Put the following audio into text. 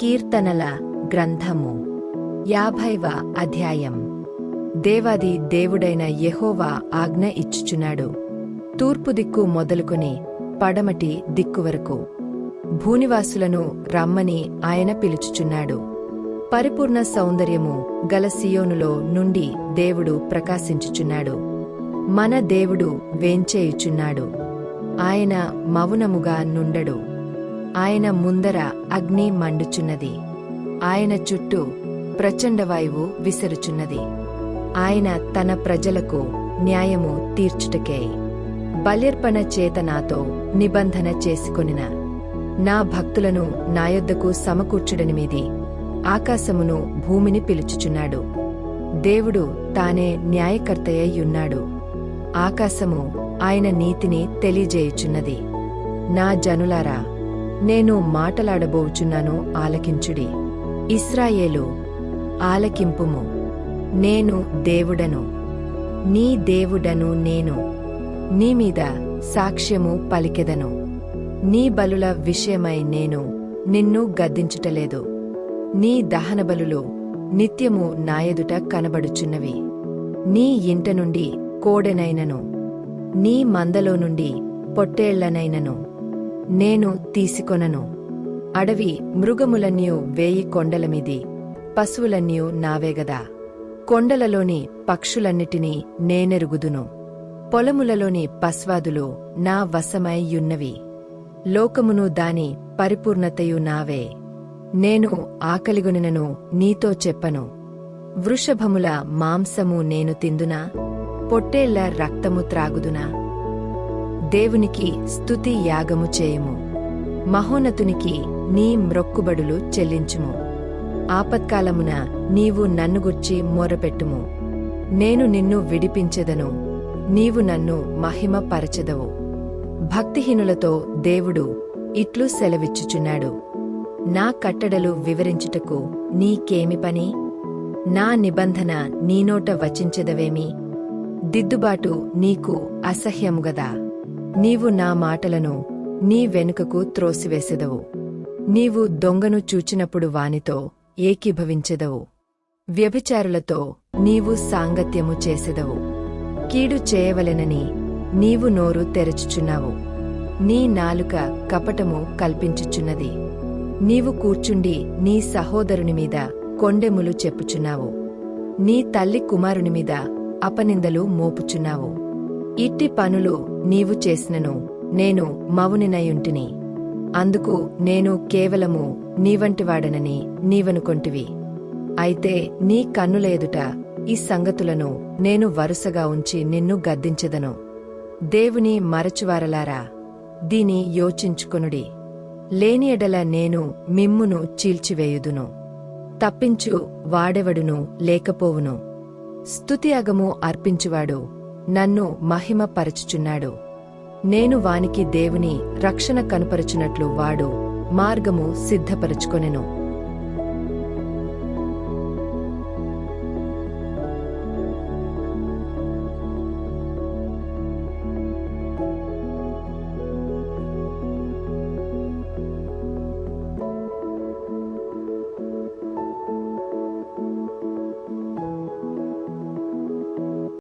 కీర్తనల గ్రంథము. యాభైవ అధ్యాయం. దేవాది దేవుడైన యెహోవా ఆజ్ఞ ఇచ్చుచున్నాడు. తూర్పు దిక్కు మొదలుకొని పడమటి దిక్కు వరకు. భూనివాసులను రమ్మని ఆయన పిలుచుచున్నాడు. పరిపూర్ణ సౌందర్యము గల సియోనులో నుండి దేవుడు ప్రకాశించుచున్నాడు. మన దేవుడు వేంచేయుచున్నాడు. ఆయన మౌనముగా నుండడు. ఆయన ముందర అగ్ని మండుచున్నది. ఆయన చుట్టూ ప్రచండవాయువు విసరుచున్నది. ఆయన తన ప్రజలకు న్యాయము తీర్చుటకే బల్యర్పణ చేత నాతో నిబంధన చేసుకొనిన. నా భక్తులను నాయొద్దకు సమకూర్చుడనిమిది ఆకాశమును భూమిని పిలుచుచున్నాడు. దేవుడు తానే న్యాయకర్తయ్యున్నాడు ఆకాశము ఆయన నీతిని తెలియజేయుచున్నది. నా జనులారా నేను మాటలాడబోచున్నాను ఆలకించుడి. ఇస్రాయేలు ఆలకింపుము. నేను దేవుడను. నీ దేవుడను నేను. నీ మీద సాక్ష్యము పలికెదను. నీ బలుల విషయమై నేను నిన్ను గద్దించుటలేదు. నీ దహనబలులు నిత్యము నాయదుట కనబడుచున్నవి. నీ ఇంట నుండి కోడెనైనను. నీ మందలో నుండి పొట్టేళ్ళనైనను. నేను తీసుకొనను. అడవి మృగములన్యూ వేయి కొండలమిది పశువులన్యూ నావేగదా కొండలలోని పక్షులన్నిటినీ నేనెరుగుదును. పొలములలోని పస్వాదులు నా వశమయ్యున్నవి లోకమును దాని పరిపూర్ణతయు నావే. నేను ఆకలిగొనినను నీతో చెప్పను. వృషభముల మాంసము నేను తిందునా? పొట్టేళ్ళ రక్తము త్రాగుదునా? దేవునికి స్తుతి యాగము చేయుము. మహోన్నతునికి నీ మ్రొక్కుబడులు చెల్లించుము. ఆపత్కాలమున నీవు నన్ను గుర్చి మొరపెట్టుము. నేను నిన్ను విడిపించెదను. నీవు నన్ను మహిమ పరచెదవు భక్తిహీనులతో దేవుడు ఇట్లు సెలవిచ్చుచున్నాడు. నా కట్టడలు వివరించుటకు నీకేమి పని? నా నిబంధన నీనోట వచించెదవేమి? దిద్దుబాటు నీకు అసహ్యముగదా నీవు నా మాటలను నీ వెనుకకు త్రోసివేసెదవు. నీవు దొంగను చూచినప్పుడు వానితో ఏకీభవించెదవు. వ్యభిచారులతో నీవు సాంగత్యము చేసెదవు. కీడు చేయవలెనని నీవు నోరు తెరచుచున్నావు. నీ నాలుక కపటము కల్పించుచున్నది. నీవు కూర్చుండి నీ సహోదరుని మీద కొండెములు చెప్పుచున్నావు. నీ తల్లి కుమారుని మీద అపనిందలు మోపుచున్నావు. ఇట్టి పనులు నీవు చేసినను. నేను మౌనినయుంటిని. అందుకు నేను కేవలము నీవంటివాడనని నీవనుకొంటివి. అయితే నీ కన్నులేదుట ఈ సంగతులను నేను వరుసగా ఉంచి నిన్ను గద్దించెదను. దేవుని మరచువారలారా దీని యోచించుకొనుడి. లేని ఎడల నేను మిమ్మును చీల్చివేయుదును. తప్పించు వాడెవడును లేకపోవును. స్తుతి అగము అర్పించువాడు. నన్ను మహిమ పరచుచున్నాడు నేను వానికి దేవుని రక్షణ కనుపరచునట్లు వాడు మార్గము సిద్ధపరచుకొనెను.